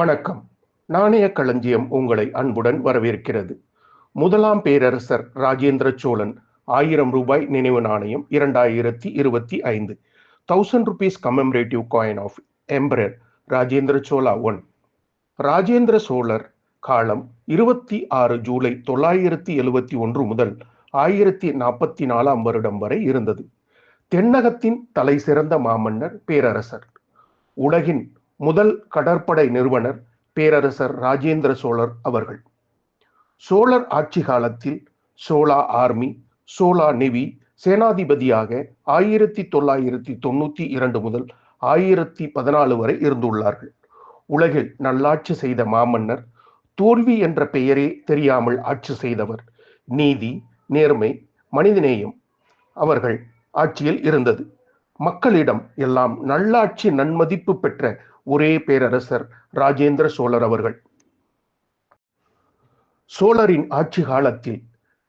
வணக்கம். நாணய களஞ்சியம் உங்களை அன்புடன் வரவேற்கிறது. முதலாம் பேரரசர் ராஜேந்திர சோழன் ஆயிரம் ரூபாய் நினைவு நாணயம் இரண்டாயிரத்தி இருபத்தி ஐந்து. Thousand rupees commemorative coin of emperor Rajendra Chola one Rajendra Cholar காலம் இருபத்தி ஆறு ஜூலை தொள்ளாயிரத்தி எழுவத்தி ஒன்று முதல் ஆயிரத்தி நாற்பத்தி நாலாம் வருடம் வரை இருந்தது. தென்னகத்தின் தலை சிறந்த மாமன்னர் பேரரசர். உலகின் முதல் கடற்படை நிறுவனர் பேரரசர் ராஜேந்திர சோழர் அவர்கள். சோழர் ஆட்சி காலத்தில் சோழா ஆர்மி சோழா நெவி சேனாதிபதியாக ஆயிரத்தி தொள்ளாயிரத்தி தொண்ணூத்தி இரண்டு முதல் ஆயிரத்தி பதினாலு வரை இருந்துள்ளார்கள். உலகில் நல்லாட்சி செய்த மாமன்னர் தோல்வி என்ற பெயரே தெரியாமல் ஆட்சி செய்தவர் நீதி நேர்மை மனிதநேயம் அவர்கள் ஆட்சியில் இருந்தது. மக்களிடம் எல்லாம் நல்லாட்சி நன்மதிப்பு பெற்ற ஒரே பேரரசர் ராஜேந்திர சோழர் அவர்கள். சோழரின் ஆட்சி காலத்தில்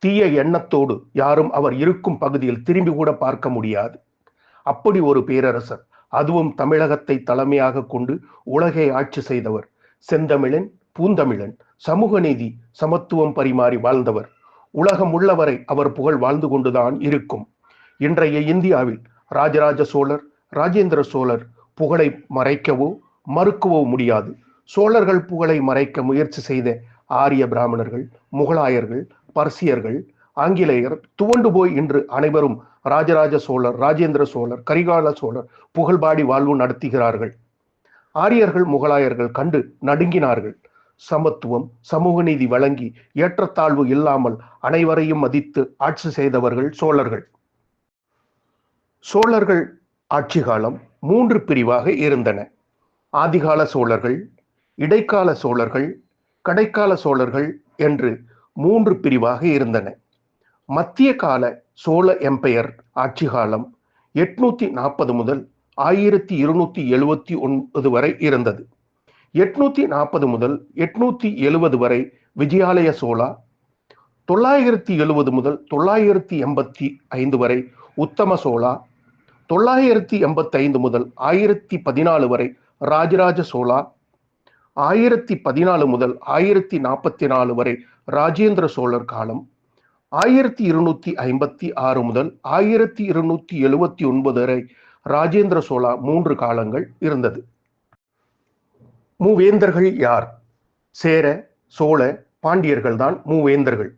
தீய எண்ணத்தோடு யாரும் அவர் இருக்கும் பகுதியில் திரும்பி கூட பார்க்க முடியாது. அப்படி ஒரு பேரரசர் அதுவும் தமிழகத்தை தலைமையாக கொண்டு உலகை ஆட்சி செய்தவர். செந்தமிழன் பூந்தமிழன் சமூக நீதி சமத்துவம் பரிமாறி வாழ்ந்தவர். உலகம் உள்ளவரை அவர் புகழ் வாழ்ந்து கொண்டுதான் இருக்கும். இன்றைய இந்தியாவில் ராஜராஜ சோழர் ராஜேந்திர சோழர் புகழை மறைக்கவோ மறுக்கவோ முடியாது. சோழர்கள் புகழை மறைக்க முயற்சி செய்த ஆரிய பிராமணர்கள் முகலாயர்கள் பர்சியர்கள் ஆங்கிலேயர் துவண்டு போய் இன்று அனைவரும் ராஜராஜ சோழர் ராஜேந்திர சோழர் கரிகால சோழர் புகழ்பாடி வாழ்வு நடத்துகிறார்கள். ஆரியர்கள் முகலாயர்கள் கண்டு நடுங்கினார்கள். சமத்துவம் சமூக நீதி வழங்கி ஏற்றத்தாழ்வு இல்லாமல் அனைவரையும் மதித்து ஆட்சி செய்தவர்கள் சோழர்கள். சோழர்கள் ஆட்சி காலம் மூன்று பிரிவாக இருந்தன. ஆதிகால சோழர்கள் இடைக்கால சோழர்கள் கடைக்கால சோழர்கள் என்று மூன்று பிரிவாக இருந்தன. மத்திய கால சோழ எம்பையர் ஆட்சி காலம் எட்நூத்தி நாற்பது முதல் ஆயிரத்தி இருநூத்தி எழுபத்தி ஒன்பது வரை இருந்தது. எட்நூத்தி நாற்பது முதல் எட்நூத்தி எழுபது வரை விஜயாலய சோழா தொள்ளாயிரத்தி எழுபது முதல் தொள்ளாயிரத்தி எண்பத்தி ஐந்து வரை உத்தம சோழா தொள்ளாயிரத்தி எண்பத்தி ஐந்து முதல் ஆயிரத்தி பதினாலு வரை ராஜராஜ சோழா ஆயிரத்தி பதினாலு முதல் ஆயிரத்தி நாற்பத்தி நாலு வரை ராஜேந்திர சோழர் காலம் ஆயிரத்தி இருநூத்தி ஐம்பத்தி ஆறு முதல் ஆயிரத்தி இருநூத்தி எழுவத்தி ஒன்பது வரை ராஜேந்திர சோழா மூன்று காலங்கள் இருந்தது. மூவேந்தர்கள் யார்? சேர சோழ பாண்டியர்கள் தான் மூவேந்தர்கள்.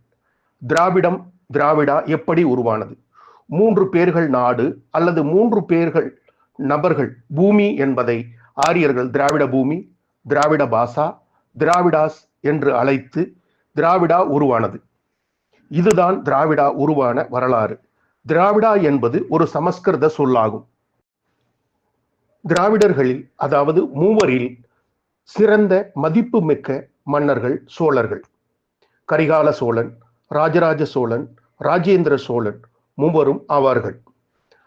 திராவிடம் திராவிடா எப்படி உருவானது? மூன்று பேர்கள் நாடு அல்லது மூன்று பேர்கள் நபர்கள் பூமி என்பதை ஆரியர்கள் திராவிட பூமி திராவிட பாசா திராவிடாஸ் என்று அழைத்து திராவிடா உருவானது. இதுதான் திராவிடா உருவான வரலாறு. திராவிடா என்பது ஒரு சமஸ்கிருத சொல்லாகும். திராவிடர்களில் அதாவது மூவரில் சிறந்த மதிப்பு மிக்க மன்னர்கள் சோழர்கள். கரிகால சோழன் ராஜராஜ சோழன் ராஜேந்திர சோழன் மூவரும் ஆவார்கள்.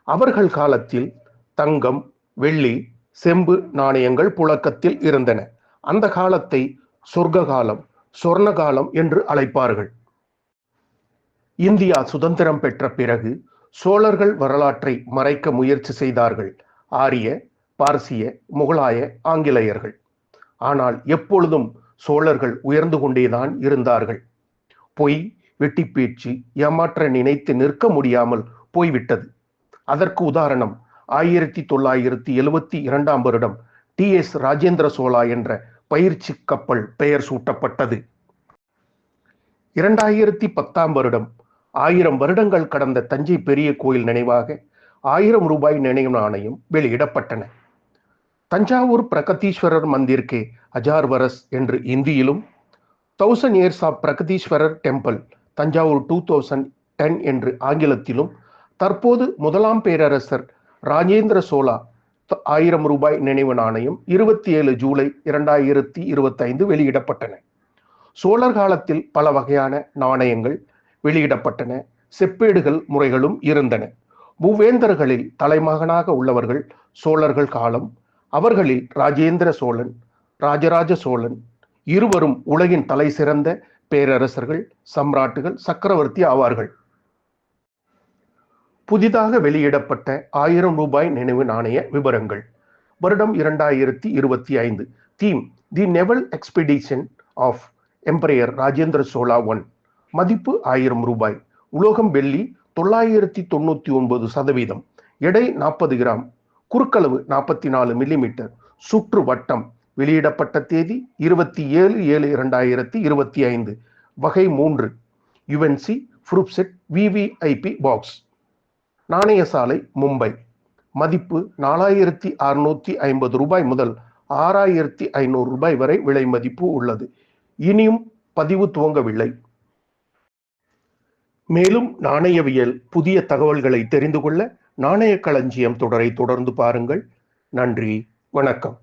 அவர்கள் காலத்தில் தங்கம் வெள்ளி செம்பு நாணயங்கள் புழக்கத்தில் இருந்தன. அந்த காலத்தை சொர்க்க காலம் சொர்ண காலம் என்று அழைப்பார்கள். இந்தியா சுதந்திரம் பெற்ற பிறகு சோழர்கள் வரலாற்றை மறைக்க முயற்சி செய்தார்கள். ஆரிய பார்சிய முகலாய ஆங்கிலேயர்கள். ஆனால் எப்பொழுதும் சோழர்கள் உயர்ந்து கொண்டேதான் இருந்தார்கள். பொய் வெட்டிப்பேச்சு ஏமாற்ற நினைத்து நிற்க முடியாமல் போய்விட்டது. அதற்கு உதாரணம் ஆயிரத்தி தொள்ளாயிரத்தி எழுவத்தி இரண்டாம் வருடம் டி எஸ் ராஜேந்திர சோழா என்ற பயிற்சி கப்பல் பெயர் சூட்டப்பட்டது. இரண்டாயிரத்தி பத்தாம் வருடம் ஆயிரம் வருடங்கள் கடந்த தஞ்சை பெரிய கோயில் நினைவாக ஆயிரம் ரூபாய் நினைவு நாணயம் வெளியிடப்பட்டன. தஞ்சாவூர் பிரகதீஸ்வரர் மந்திர்கே அஜார் வரஸ் என்று இந்தியிலும் thousand years of Brihadeeswarar temple Thanjavur two thousand ten என்று ஆங்கிலத்திலும் தற்போது முதலாம் பேரரசர் ராஜேந்திர சோழா ஆயிரம் ரூபாய் நினைவு நாணயம் இருபத்தி ஏழு ஜூலை இரண்டாயிரத்தி இருபத்தைந்து வெளியிடப்பட்டன. சோழர் காலத்தில் பல வகையான நாணயங்கள் வெளியிடப்பட்டன. செப்பேடுகள் முறைகளும் இருந்தன. மூவேந்தர்களில் தலைமகனாக உள்ளவர்கள் சோழர்கள் காலம் அவர்களில் ராஜேந்திர சோழன் ராஜராஜ சோழன் இருவரும் உலகின் தலை சிறந்த பேரரசர்கள் சம்ராட்டுகள் சக்கரவர்த்தி ஆவார்கள். புதிதாக வெளியிடப்பட்ட ஆயிரம் ரூபாய் நினைவு நாணய விவரங்கள் வருடம் இரண்டாயிரத்தி இருபத்தி ஐந்து. Theme the naval expedition of emperor Rajendra Chola one மதிப்பு ஆயிரம் ரூபாய். உலோகம் வெள்ளி தொள்ளாயிரத்தி தொண்ணூத்தி ஒன்பது சதவீதம். எடை நாற்பது கிராம். குறுக்களவு நாற்பத்தி நாலு மில்லிமீட்டர். சுற்று வட்டம். வெளியிடப்பட்ட தேதி இருபத்தி ஏழு ஏழு இரண்டாயிரத்தி இருபத்தி ஐந்து. வகை மூன்று. யுஎன்சி ஃப்ரூப்செட் விவிஐபி பாக்ஸ் நாணய சாலை மும்பை. மதிப்பு நாலாயிரத்தி அறுநூத்தி ஐம்பது ரூபாய் முதல் ஆறாயிரத்தி ஐநூறு ரூபாய் வரை விலை மதிப்பு உள்ளது. இனியும் பதிவு துவங்கவில்லை. மேலும் நாணயவியல் புதிய தகவல்களை தெரிந்து கொள்ள நாணய களஞ்சியம் தொடரை தொடர்ந்து பாருங்கள். நன்றி வணக்கம்.